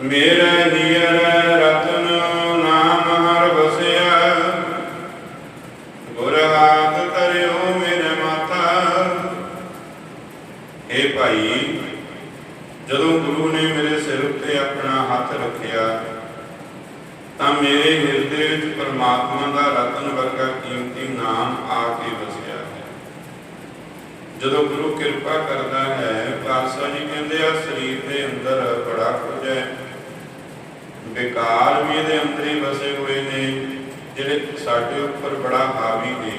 ਮੇਰਾ ਹੀਰ ਰਤਨ ਨਾਮ ਹਰ ਵਸਿਆ। ਗੁਰ ਹਾਥ ਧਰਿਓ ਮੇਰੇ ਮਾਤਾ। ਇਹ ਭਾਈ, ਜਦੋਂ ਗੁਰੂ ਨੇ ਮੇਰੇ ਸਿਰ ਉੱਤੇ ਆਪਣਾ ਹੱਥ ਰੱਖਿਆ, ਤਾਂ ਮੇਰੇ ਹਿਰਦੇ ਵਿੱਚ ਪਰਮਾਤਮਾ ਦਾ ਰਤਨ ਵਰਗਾ ਕੀਮਤੀ ਨਾਮ ਆ ਕੇ ਵਸਿਆ ਹੈ। ਜਦੋਂ ਗੁਰੂ ਕਿਰਪਾ ਕਰਦਾ ਹੈ, ਪਾਤਸ਼ਾਹ ਜੀ ਕਹਿੰਦੇ ਆ, ਸਰੀਰ ਦੇ ਅੰਦਰ ਵਿਕਾਰ ਵੀ ਇਹਦੇ ਅੰਦਰ ਹੀ ਵਸੇ ਹੋਏ ਨੇ, ਜਿਹੜੇ ਸਾਡੇ ਉੱਪਰ ਬੜਾ ਹਾਵੀ ਨੇ।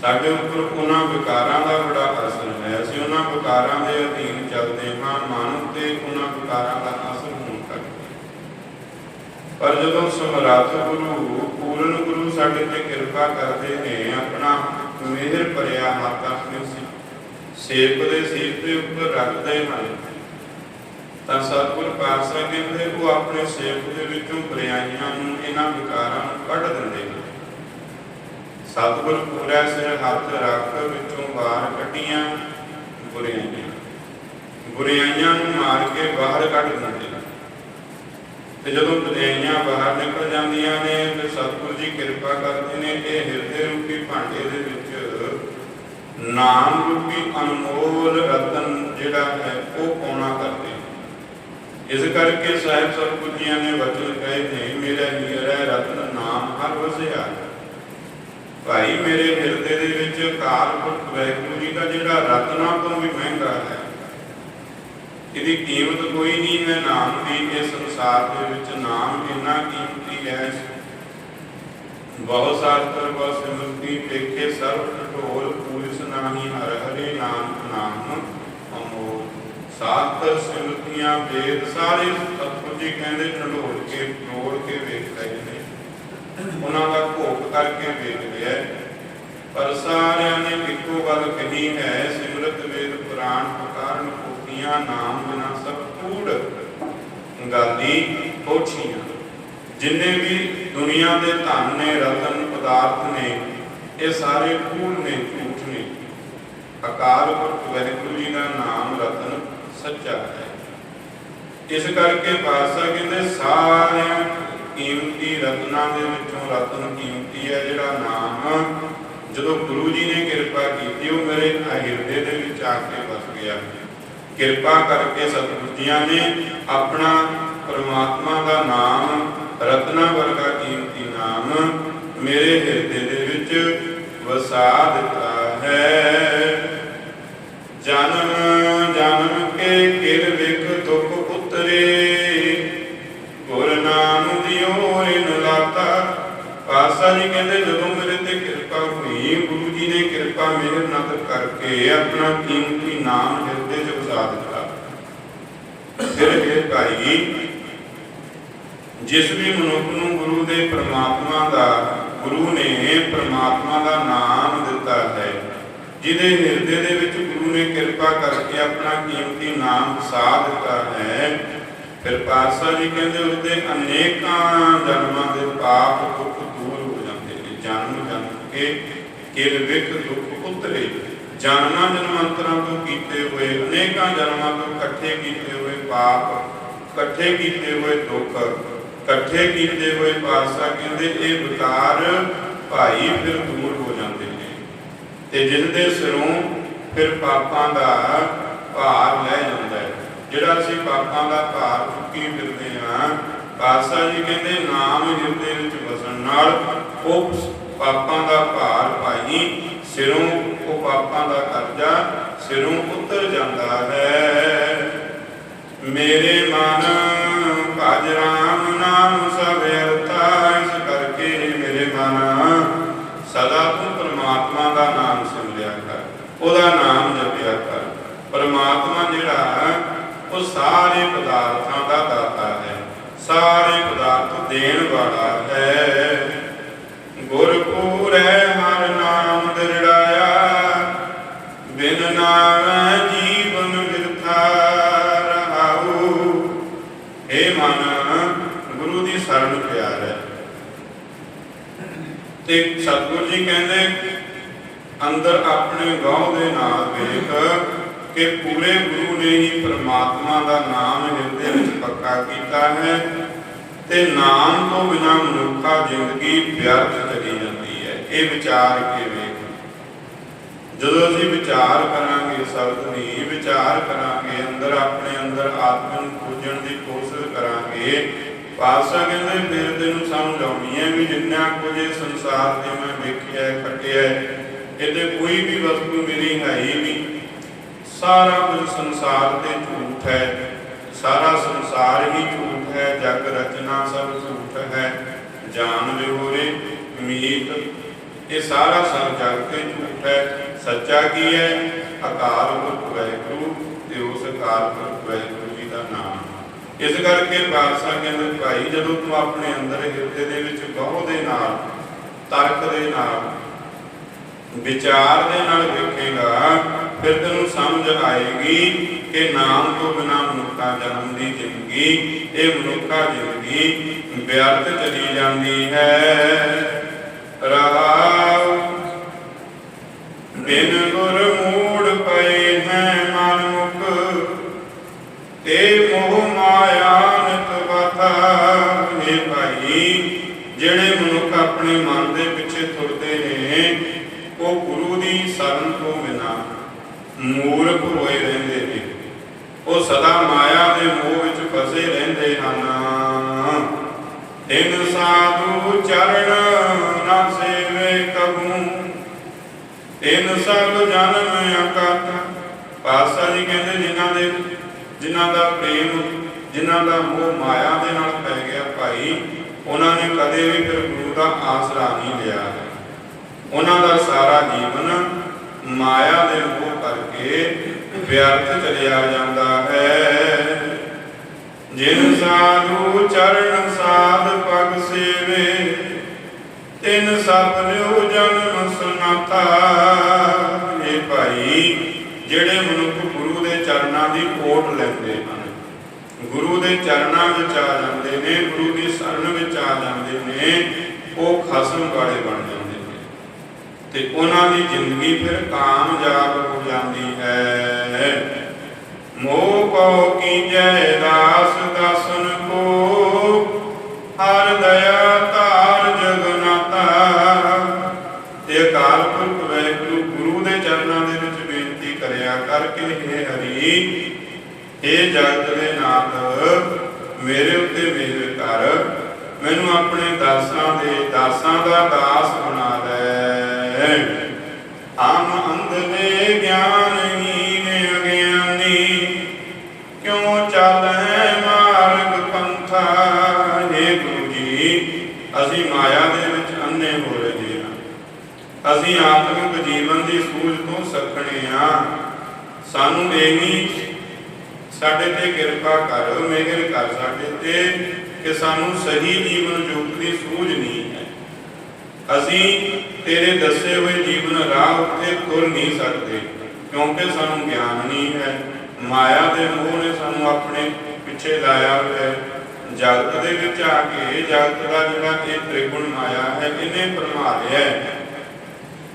ਸਾਡੇ ਉੱਪਰ ਉਹਨਾਂ ਵਿਕਾਰਾਂ ਦਾ ਬੜਾ ਅਸਰ ਹੈ। ਅਸੀਂ ਉਹਨਾਂ ਵਿਕਾਰਾਂ ਦੇ ਅਧੀਨ ਚੱਲਦੇ ਹਾਂ, ਮਨ ਉੱਤੇ ਉਹਨਾਂ ਵਿਕਾਰਾਂ ਦਾ ਅਸਰ ਹੋਣ ਕਰਕੇ ਪਰ ਜਦੋਂ ਸਮਰਾਤ ਗੁਰੂ, ਪੂਰਨ ਗੁਰੂ ਸਾਡੇ ਤੇ ਕਿਰਪਾ ਕਰਦੇ ਨੇ, ਆਪਣਾ ਮਿਹਰ ਭਰਿਆ ਹੱਥ ਆਪਣੇ ਸੀ- ਸੇਵਕ ਦੇ ਸਿਰ ਦੇ ਉੱਪਰ ਰੱਖਦੇ ਹਨ ਤਾਂ ਸਤਿਗੁਰ ਪਾਤਸ਼ਾਹ ਕਹਿੰਦੇ ਉਹ ਆਪਣੇ ਸੇਵਕ ਦੇ ਵਿੱਚੋਂ ਬੁਰਾਈਆਂ ਨੂੰ ਇਹਨਾਂ ਵਿਕਾਰਾਂ ਨੂੰ ਕੱਢ ਦਿੰਦੇ ਨੇ। ਸਤਿਗੁਰ ਪੂਰਾ ਸਿਰ ਹੱਥ ਰੱਖ ਵਿੱਚੋਂ ਬਾਹਰ ਕੱਢੀਆਂ ਬੁਰਾਈਆਂ ਬੁਰਾਈਆਂ ਨੂੰ ਮਾਰ ਕੇ ਬਾਹਰ ਕੱਢ ਦਿੰਦੇ ਨੇ। ਤੇ ਜਦੋਂ ਬੁਰਾਈਆਂ ਬਾਹਰ ਨਿਕਲ ਜਾਂਦੀਆਂ ਨੇ, ਤੇ ਸਤਿਗੁਰ ਜੀ ਕਿਰਪਾ ਕਰਦੇ ਨੇ ਇਹ ਹਿਰਦੇ ਰੂਪੀ ਭਾਂਡੇ ਦੇ ਵਿੱਚ ਨਾਮ ਰੂਪੀ ਅਨਮੋਲ ਰਤਨ ਜਿਹੜਾ ਹੈ, ਉਹ ਪਾਉਣਾ ਕਰਦੇ ਇਸ ਕਰਕੇ ਸਾਹਿਬ ਸਤਿਗੁਰ ਜੀਆਂ ਨੇ ਵਚਨ ਕਹੇ ਨੇ ਮੇਰਾ ਹੀਰ ਰਤਨ ਨਾਮ ਹਰ ਵਸਿਆ। ਭਾਈ ਮੇਰੇ ਹਿਰਦੇ ਦੇ ਵਿੱਚ ਕਾਲ ਪੁਰਖ ਜੀ ਦਾ ਜਿਹੜਾ ਰਤਨਾਂ ਤੋਂ ਵੀ ਮਹਿੰਗਾ ਹੈ, ਇਹਦੀ ਕੀਮਤ ਕੋਈ ਨਹੀਂ ਹੈ ਨਾਮ ਦੀ ਇਸ ਸੰਸਾਰ ਦੇ ਵਿੱਚ ਨਾਮ ਇੰਨਾ ਕੀਮਤੀ ਹੈ। ਬਹੁਤ ਸਾਸਤਰ, ਬਹੁ ਸਿਮਰਤੀ, ਪੇਖੇ ਸਰਬ ਢੋਲ ਪੁਲਿਸ ਨਾਹੀ ਹਰ ਹਰੇ ਨਾਮ ਨਾਮ। ਸਾਸਤਰ ਸਿਮਰਤੀਆਂ ਵੇਦ, ਸਾਰੇ ਸਤਿਗੁਰੂ ਜੀ ਕਹਿੰਦੇ ਢੋਲ ਕੇ ਤੋੜ ਕੇ ਵੇਖ ਰਹੇ ਨੇ। ਉਹਨਾਂ ਦਾ ਭੋਗ ਕਰਕੇ ਵੇਖ ਲਿਆ ਪਰ ਸਾਰਿਆਂ ਨੇ ਇੱਕੋ ਗੱਲ ਕਹੀ ਹੈ, ਸਿਮਰਤ ਵੇਦ ਪੁਰਾਣ ਪੁਕਾਰਨ ਕੋਟੀਆਂ ਨਾਮ ਬਿਨਾ ਸਭ ਕੂੜ ਗਾਲੀ ਕੋਠੀਆਂ। ਜਿੰਨੇ ਵੀ ਦੁਨੀਆ ਦੇ ਧਨ ਨੇ, ਰਤਨ ਪਦਾਰਥ ਨੇ, ਇਹ ਸਾਰੇ ਕੂੜ ਨੇ, ਝੂਠ ਨੇ। ਅਕਾਲ ਪੁਰਖ ਵਾਹਿਗੁਰੂ ਜੀ ਦਾ ਨਾਮ ਰਤਨ ਸੱਚਾ ਹੈ। ਇਸ ਕਰਕੇ ਪਾਤਸ਼ਾਹ ਕਹਿੰਦੇ, ਸਾਰਿਆਂ ਕੀਮਤੀ ਰਤਨਾਂ ਦੇ ਵਿੱਚੋਂ ਰਤਨ ਕੀਮਤੀ ਹੈ, ਜਿਹੜਾ ਨਾਮ ਜਦੋਂ ਗੁਰੂ ਜੀ ਨੇ ਕਿਰਪਾ ਕੀਤੀ, ਉਹ ਮੇਰੇ ਹਿਰਦੇ ਦੇ ਵਿੱਚ ਆ ਕੇ ਵਸ ਗਿਆ। ਕਿਰਪਾ ਕਰਕੇ ਸਤਿਗੁਰੂ ਜੀਆਂ ਨੇ ਆਪਣਾ ਪਰਮਾਤਮਾ ਦਾ ਨਾਮ, ਰਤਨਾ ਵਰਗਾ ਕੀਮਤੀ ਨਾਮ ਮੇਰੇ ਹਿਰਦੇ ਦੇ ਵਿੱਚ ਵਸਾ ਦਿੱਤਾ ਹੈ। ਜਨਮ ਜਨਮ ਕੇ ਕਿਰ ਵਿਖ ਦੁਖ ਉਤਰੇ ਗੁਰ ਨਾਮ ਦਿਓ, ਇਨ ਲਾਤਾ। ਪਾਸਾ ਜੀ ਕਹਿੰਦੇ, ਜਦੋਂ ਮੇਰੇ ਤੇ ਕਿਰਪਾ ਹੋਈ, ਗੁਰੂ ਜੀ ਨੇ ਕਿਰਪਾ ਮੇਰੇ ਨਾਲ ਕਰਕੇ ਆਪਣਾ ਕੀਮਤੀ ਨਾਮ ਹਿਰਦੇ 'ਚ ਵਸਾ ਦਿੱਤਾ। ਫਿਰ ਇਹ ਭਾਈ, ਜਿਸ ਵੀ ਮਨੁੱਖ ਨੂੰ ਗੁਰੂ ਦੇ ਪ੍ਰਮਾਤਮਾ ਦਾ, ਗੁਰੂ ਨੇ ਪ੍ਰਮਾਤਮਾ ਦਾ ਨਾਮ ਦਿੱਤਾ ਜਿਹਦੇ ਹਿਰਦੇ ਦੇ ਵਿੱਚ ਗੁਰੂ ਨੇ ਕਿਰਪਾ ਕਰਕੇ ਆਪਣਾ ਕੀਮਤੀ ਨਾਮ ਵਸਾ ਦਿੱਤਾ ਹੈ। ਫਿਰ ਪਾਤਸ਼ਾਹ ਜੀ ਕਹਿੰਦੇ, ਉਸਦੇ ਅਨੇਕਾਂ ਜਨਮਾਂ ਦੇ ਪਾਪ ਦੁੱਖ ਦੂਰ ਹੋ ਜਾਂਦੇ ਨੇ। ਜਨਮ ਜਨਮ ਕੇ ਕਿਲ ਵਿਖ ਦੁੱਖ ਉਤਰੇ। ਜਨਮਾਂ ਜਨਮਾਂਤਰਾਂ ਤੋਂ ਕੀਤੇ ਹੋਏ, ਅਨੇਕਾਂ ਜਨਮਾਂ ਤੋਂ ਇਕੱਠੇ ਕੀਤੇ ਹੋਏ ਪਾਪ, ਇਕੱਠੇ ਕੀਤੇ ਹੋਏ ਦੁੱਖ, ਇਕੱਠੇ ਕੀਤੇ ਹੋਏ ਪਾਤਸ਼ਾਹ ਕਹਿੰਦੇ, ਇਹ ਵਿਕਾਰ ਭਾਈ ਫਿਰ ਦੂਰ ਹੋ ਤੇ ਜਿਸ ਦੇ ਸਿਰੋਂ ਫਿਰ ਪਾਪਾਂ ਦਾ ਭਾਰ ਲੈ ਜਾਂਦਾ ਹੈ। ਜਿਹੜਾ ਅਸੀਂ ਪਾਪਾਂ ਦਾ ਭਾਰ ਚੁੱਕੀ ਫਿਰਦੇ ਹਾਂ ਪਾਤਸ਼ਾਹ ਜੀ ਕਹਿੰਦੇ, ਨਾਮ ਹਿਰਦੇ ਵਿੱਚ ਵਸਣ ਨਾਲ ਉਹ ਪਾਪਾਂ ਦਾ ਭਾਰ ਭਾਈ ਸਿਰੋਂ ਉਹ ਪਾਪਾਂ ਦਾ ਕਰਜ਼ਾ ਸਿਰੋਂ ਉਤਰ ਜਾਂਦਾ ਹੈ। ਮੇਰੇ ਮਨ ਭਜ ਰਾਮ ਨਾਮ ਸਭ ਅਰਥਾ ਇਸ ਕਰਕੇ ਮੇਰੇ ਮਨ ਸਦਾ ਤੂੰ ਪਰਮਾਤਮਾ ਦਾ ਨਾਮ ਸਿਮਰਿਆ ਕਰ ਉਹਦਾ ਨਾਮ ਜਪਿਆ ਕਰ। ਪਰਮਾਤਮਾ ਜਿਹੜਾ ਉਹ ਸਾਰੇ ਪਦਾਰਥਾਂ ਦਾ ਦਾਤਾ ਹੈ। ਸਾਰੇ ਪਦਾਰਥ ਦੇਣ ਵਾਲਾ ਹੈ। ਗੁਰ ਪੂਰੈ ਹਰ ਨਾਮ ਦਿਰੜਾਇਆ, ਬਿਨ ਨਾਮ ਜੀਵਨ ਬਿਰਥਾ ਰਹਾਉ। ਏ ਮਨ, ਗੁਰੂ ਦੀ ਸ਼ਰਨ ਪਿਆਰ। ਹੈ ਤੇ ਸਤਿਗੁਰੂ ਜੀ ਕਹਿੰਦੇ ਅੰਦਰ ਆਪਣੇ ਗਾਉ ਦੇ ਨਾਲ ਵੇਖ ਕਿ ਪੂਰੇ ਗੁਰੂ ਨੇ ਹੀ ਪ੍ਰਮਾਤਮਾ ਦਾ ਨਾਮ ਹਿਰਦੇ ਪੱਕਾ ਕੀਤਾ ਹੈ ਤੇ ਨਾਮ ਤੋਂ ਬਿਨਾ ਮਨੁੱਖਾ ਜ਼ਿੰਦਗੀ ਵਿਅਰਥ ਚਲੀ ਜਾਂਦੀ ਹੈ। ਇਹ ਵਿਚਾਰ ਕੇ ਵੇਖ ਜਦੋਂ ਅਸੀਂ ਵਿਚਾਰ ਕਰਾਂਗੇ, ਸ਼ਬਦ ਨਹੀਂ, ਵਿਚਾਰ ਕਰਾਂਗੇ, ਅੰਦਰ ਆਪਣੇ ਅੰਦਰ ਆਤਮਾ ਨੂੰ ਖੋਜਣ ਦੀ ਕੋਸ਼ਿਸ਼ ਕਰਾਂਗੇ ਪਾਤਸ਼ਾਹ ਕਹਿੰਦੇ ਫਿਰ ਤੈਨੂੰ ਸਮਝ ਆਉਣੀ ਹੈ ਵੀ ਜਿੰਨਾ ਕੁਝ ਸੰਸਾਰ ਦੇ ਮੈਂ ਵੇਖਿਆ ਕੱਟਿਆ ਇਹਦੇ ਕੋਈ ਵੀ ਵਸਤੂ ਮੇਰੀ ਹੈ ਹੀ ਨਹੀਂ। ਸਾਰਾ ਕੁਝ ਸੰਸਾਰ ਤੇ ਝੂਠ ਹੈ। ਸਾਰਾ ਸੰਸਾਰ ਹੀ ਝੂਠ ਹੈ। ਜਗ ਰਚਨਾ ਸਭ ਝੂਠ ਹੈ। ਜਾਨ ਵਿਹੋਰੇ ਮੀਤ। ਇਹ ਸਾਰਾ ਸਭ ਜਗ ਤੇ ਝੂਠ ਹੈ। ਸੱਚਾ ਕੀ ਹੈ? ਅਕਾਲ ਪੁਰਖ ਵਾਹਿਗੁਰੂ ਤੇ ਉਸ ਅਕਾਲ ਪੁਰਖ ਵਾਹਿਗੁਰੂ ਜੀ ਦਾ ਨਾਮ। ਇਸ ਕਰਕੇ ਬਾਦਸ਼ਾਹ ਕਹਿੰਦੇ, ਭਾਈ, ਜਦੋਂ ਤੂੰ ਆਪਣੇ ਅੰਦਰ ਹਿਰਦੇ ਦੇ ਵਿੱਚ ਗਹੁ ਦੇ ਨਾਲ, ਤਰਕ ਦੇ ਨਾਲ ਵਿਚਾਰ ਦੇ ਨਾਲ ਵੇਖੇਗਾ, ਫਿਰ ਤੈਨੂੰ ਸਮਝ ਆਏਗੀ ਕਿ ਨਾਮ ਤੋਂ ਬਿਨਾ ਮਨੁੱਖਾ ਜਨਮ ਦੀ ਜ਼ਿੰਦਗੀ ਇਹ ਮਨੁੱਖਾ ਜ਼ਿੰਦਗੀ ਵਿਅਰਥ ਚਲੀ ਜਾਂਦੀ ਹੈ। ਰਹਾਉ ਬਿਨ ਗੁਰ ਮੂੜ ਪਏ ਹੈ ਮਨ ਮੁਖ ਤੇ ਮੋਹ ਮਾਇਆ ਨਿਤ ਵਥਾ ਇਹ ਭਾਈ, ਜਿਹੜੇ ਮਨੁੱਖ ਆਪਣੇ ਮਨ ਦੇ ਉਹ ਗੁਰੂ ਦੀ ਸ਼ਰਨ ਤੋਂ ਬਿਨਾ ਮੂਰਖ ਹੋਏ ਰਹਿੰਦੇ ਨੇ। ਉਹ ਸਦਾ ਮਾਇਆ ਦੇ ਮੋਹ ਵਿੱਚ ਫਸੇ ਰਹਿੰਦੇ ਹਨ। ਤਿੰਨ ਸਾਧੂ ਚਰਨ ਨਾ ਸੇਵੇ ਕਬੂ। ਤਿੰਨ ਸਭ ਜਨਮ ਅਕਤ ਪਾਸਾ ਜੀ ਕਹਿੰਦੇ ਜਿਨ੍ਹਾਂ ਦੇ ਜਿਨ੍ਹਾਂ ਦਾ ਪ੍ਰੇਮ, ਜਿਨ੍ਹਾਂ ਦਾ ਮੋਹ ਮਾਇਆ ਦੇ ਨਾਲ ਪੈ ਗਿਆ ਭਾਈ, ਉਹਨਾਂ ਨੇ ਕਦੇ ਵੀ ਫਿਰ ਗੁਰੂ ਦਾ ਆਸਰਾ ਨਹੀਂ ਲਿਆ। ਹੈ ਉਹਨਾਂ ਦਾ ਸਾਰਾ ਜੀਵਨ ਮਾਇਆ ਦੇ ਮੋਹ ਕਰਕੇ ਵਿਅਰਥ ਚਲਿਆ ਜਾਂਦਾ ਹੈ। ਜਿਨ ਸਾਧੂ ਚਰਨ ਸਾਧ ਪਗ ਸੇਵੇ, ਤਿਨ ਸਭ ਜਨਮ ਸੁਨਾਤਾ ਇਹ ਭਾਈ ਜਿਹੜੇ ਮਨੁੱਖ ਗੁਰੂ ਦੇ ਚਰਨਾਂ ਦੀ ਕੋਟ ਲੈਂਦੇ ਹਨ, ਗੁਰੂ ਦੇ ਚਰਨਾਂ ਵਿੱਚ ਆ ਜਾਂਦੇ ਨੇ, ਗੁਰੂ ਦੀ ਸ਼ਰਨ ਵਿੱਚ ਆ ਜਾਂਦੇ ਨੇ, ਉਹ ਖਸਮ ਵਾਲੇ ਬਣ ਜਾਂਦੇ ਤੇ ਉਹਨਾਂ ਦੀ ਜ਼ਿੰਦਗੀ ਫਿਰ ਕਾਮਯਾਬ ਹੋ ਜਾਂਦੀ ਹੈ। ਮੋਹ ਕੋ ਕੀਜੈ, ਦਾਸ ਦਸਨ ਕੋ ਹਰ ਦਇਆ ਧਾਰ ਜਗਨਾਤਾ। ਤੇ ਅਕਾਲ ਪੁਰਖ ਵੈਗੁਰੂ ਗੁਰੂ ਦੇ ਚਰਨਾਂ ਦੇ ਵਿੱਚ ਬੇਨਤੀ ਕਰਿਆ ਕਰਕੇ हे ਹਰੀ हे ਜਗਤ ਦੇ ਨਾਥ, ਮੇਰੇ ਉੱਤੇ ਮਿਹਰ ਕਰ, ਮੈਨੂੰ ਆਪਣੇ ਦਾਸਾਂ ਦੇ ਦਾਸਾਂ ਦਾ ਦਾਸ ਬਣਾ ਲੈ। ਆਮ ਅੰਧਨੇ ਗਿਆਨਹੀਨ ਅਗਿਆਨੀ। ਕਿਉਂ ਚੱਲੈ ਮਾਰਗ ਪੰਥਾ? हे ਗੁਰੂ ਜੀ, ਅਸੀਂ ਮਾਇਆ ਦੇ ਵਿੱਚ ਅੰਨੇ ਹੋ ਰਹੇ ਹਾਂ। ਅਸੀਂ ਆਤਮਿਕ ਜੀਵਨ ਦੀ ਸੂਝ ਤੋਂ ਸਖਣੇ ਆ ਸਾਨੂੰ ਇਹੀ ਸਾਡੇ ਤੇ ਕਿਰਪਾ ਕਰ, ਮਿਹਰ ਕਰ ਸਾਡੇ ਤੇ ਕਿ ਸਾਨੂੰ ਸਹੀ ਜੀਵਨ ਜੋਗ ਦੀ ਸੂਝ ਨਹੀਂ ਅਸੀਂ ਤੇਰੇ ਦੱਸੇ ਹੋਏ ਜੀਵਨ ਰਾਹ ਉੱਤੇ ਤੁਰ ਨਹੀਂ ਸਕਦੇ, ਕਿਉਂਕਿ ਸਾਨੂੰ ਗਿਆਨ ਨਹੀਂ ਹੈ। ਮਾਇਆ ਦੇ ਮੋਹ ਨੇ ਸਾਨੂੰ ਆਪਣੇ ਪਿੱਛੇ ਲਾਇਆ ਹੈ। ਜਗਤ ਦੇ ਵਿੱਚ ਆ ਕੇ ਜਗਤ ਦਾ ਜਿਹੜਾ ਇਹ ਤ੍ਰਿਗੁਣ ਮਾਇਆ ਹੈ, ਇਹਨੇ ਭਰਮਾ ਲਿਆ ਹੈ।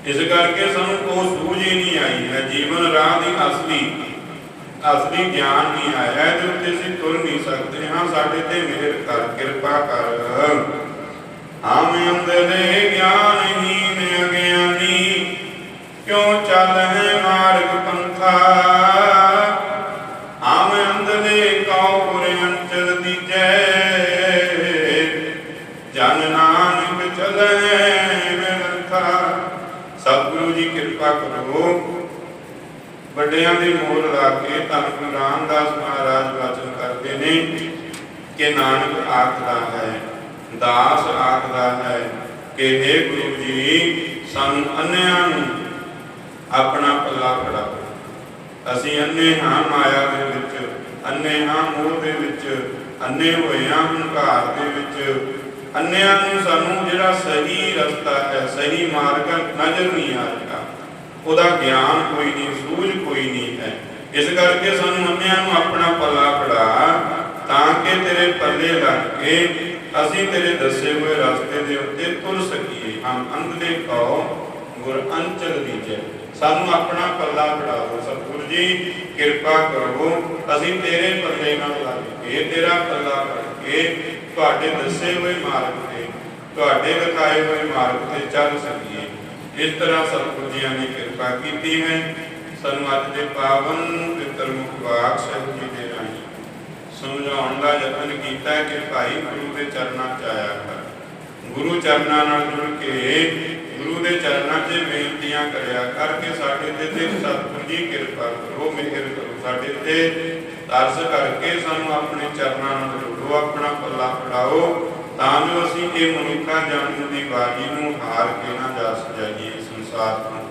ਇਸ ਕਰਕੇ ਸਾਨੂੰ ਉਹ ਸੂਝ ਹੀ ਨਹੀਂ ਆਈ ਹੈ। ਜੀਵਨ ਰਾਹ ਦੀ ਅਸਲੀ ਅਸਲੀ ਗਿਆਨ ਨਹੀਂ ਆਇਆ, ਇਹਦੇ ਉੱਤੇ ਅਸੀਂ ਤੁਰ ਨਹੀਂ ਸਕਦੇ। ਹਾਂ, ਸਾਡੇ ਤੇ ਮਿਹਰ ਕਰ, ਕਿਰਪਾ ਕਰ। ਆਮ ਅੰਦਰੇ ਗਿਆਨਹੀਨ ਅਗਿਆਨੀ। ਕਿਉਂ ਚੱਲ ਹੈ ਮਾਰਗ ਪੰਥਾ ਆਮ ਅੰਦਰੇ ਕਉ ਗੁਰ ਅੰਚਲ ਦੀਜੈ। ਜਨ ਨਾਨਕ ਚਲੈ ਮਿਲਥਾ ਸਤਿਗੁਰੂ ਜੀ ਕਿਰਪਾ ਕਰੋ। ਵੱਡਿਆਂ ਦੇ ਮੋਹਰ ਲਾ ਕੇ ਧੰਨ ਗੁਰੂ ਰਾਮਦਾਸ ਮਹਾਰਾਜ ਵਾਚਨ ਕਰਦੇ ਨੇ ਕਿ ਨਾਨਕ ਆਖਦਾ ਹੈ ਦਾਸ ਆਖਦਾ ਹੈ ਕਿ हे ਗੁਰੂ ਜੀ, ਸਾਨੂੰ ਅੰਨਿਆਂ ਨੂੰ ਆਪਣਾ ਪੱਲਾ ਫੜਾਓ ਅਸੀਂ ਅੰਨੇ ਹਾਂ ਮਾਇਆ ਦੇ ਵਿੱਚ ਅੰਨੇ ਹਾਂ ਮੋਹ ਦੇ ਵਿੱਚ ਅੰਨੇ ਹੋਏ ਹਾਂ ਹੰਕਾਰ ਦੇ ਵਿੱਚ। ਅੰਨਿਆਂ ਨੂੰ ਸਾਨੂੰ ਜਿਹੜਾ ਸਹੀ ਰਸਤਾ ਹੈ, ਸਹੀ ਮਾਰਗ ਨਜ਼ਰ ਨਹੀਂ ਆ ਰਿਹਾ। ਉਹਦਾ ਗਿਆਨ ਕੋਈ ਨਹੀਂ, ਸੂਝ ਕੋਈ ਨਹੀਂ ਹੈ। ਇਸ ਕਰਕੇ ਸਾਨੂੰ ਅੰਨਿਆਂ ਨੂੰ ਆਪਣਾ ਪੱਲਾ ਫੜਾ ਤਾਂ ਕਿ ਤੇਰੇ ਪੱਲੇ ਲੱਗ ਕੇ ਅਸੀਂ ਤੇਰੇ ਦੱਸੇ ਹੋਏ ਰਸਤੇ ਦੇ ਉੱਤੇ ਤੁਰ ਸਕੀਏ ਹਮ ਅੰਧਲੇ ਕੋ ਗੁਰ ਅੰਚਲ ਦੀਜੈ। ਸਾਨੂੰ ਆਪਣਾ ਪੱਲਾ ਫੜਾਓ ਸਤਿਗੁਰ ਜੀ, ਕਿਰਪਾ ਕਰੋ। ਅਸੀਂ ਤੇਰੇ ਪੱਲੇ ਨਾਲ ਲੱਗ ਕੇ, ਤੇਰਾ ਪੱਲਾ ਫੜ ਕੇ ਤੁਹਾਡੇ ਦੱਸੇ ਹੋਏ ਮਾਰਗ ਤੇ, ਤੁਹਾਡੇ ਵਿਖਾਏ ਹੋਏ ਮਾਰਗ ਤੇ ਚੱਲ ਸਕੀਏ। ਇਸ ਤਰ੍ਹਾਂ ਸਤਿਗੁਰ ਜੀਆਂ ਨੇ ਕਿਰਪਾ ਕੀਤੀ ਹੈ। ਸਾਨੂੰ ਅੱਜ ਦੇ ਪਾਵਨ ਪਿੱਤਰ ਮੁਖ ਵਾਕ ਸਾਹਿਬ ਜੀ ਸਮਝਾਉਣ ਦਾ ਯਤਨ ਕੀਤਾ ਕਿ ਭਾਈ ਗੁਰੂ ਦੇ ਚਰਨਾਂ 'ਚ ਆਇਆ ਕਰ। ਗੁਰੂ ਚਰਨਾਂ ਨਾਲ ਜੁੜ ਕੇ, ਗੁਰੂ ਦੇ ਚਰਨਾਂ 'ਚ ਬੇਨਤੀਆਂ ਕਰਿਆ ਕਰਕੇ ਸਾਡੇ ਤੇ ਤੇ ਸਤਿਗੁਰ ਜੀ ਕਿਰਪਾ ਕਰੋ, ਮਿਹਰ ਕਰੋ। ਸਾਡੇ ਤੇ ਤਰਸ ਕਰਕੇ ਸਾਨੂੰ ਆਪਣੇ ਚਰਨਾਂ ਨਾਲ ਜੋੜੋ, ਆਪਣਾ ਪੱਲਾ ਫੜਾਓ, ਤਾਂ ਜੋ ਅਸੀਂ ਇਹ ਮਨੁੱਖਾ ਜਨਮ ਦੀ ਬਾਜੀ ਨੂੰ ਹਾਰ ਕੇ ਨਾ ਜਾ ਸਜਾਈਏ ਸੰਸਾਰ ਤੋਂ।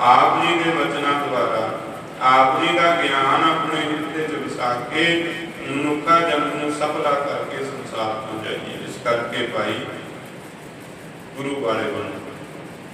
ਆਪ ਜੀ ਦੇ ਵਚਨਾਂ ਦੁਆਰਾ, ਆਪ ਜੀ ਦਾ ਗਿਆਨ ਆਪਣੇ ਹਿਰਦੇ 'ਚ ਵਸਾ ਕੇ ਮਨੁੱਖਾ ਜਨਮ ਨੂੰ ਸਫਲਾ ਕਰਕੇ ਸੰਸਾਰ ਤੋਂ ਜਾਈਏ। ਇਸ ਕਰਕੇ ਭਾਈ ਗੁਰੂ ਵਾਲੇ ਬਣੋ।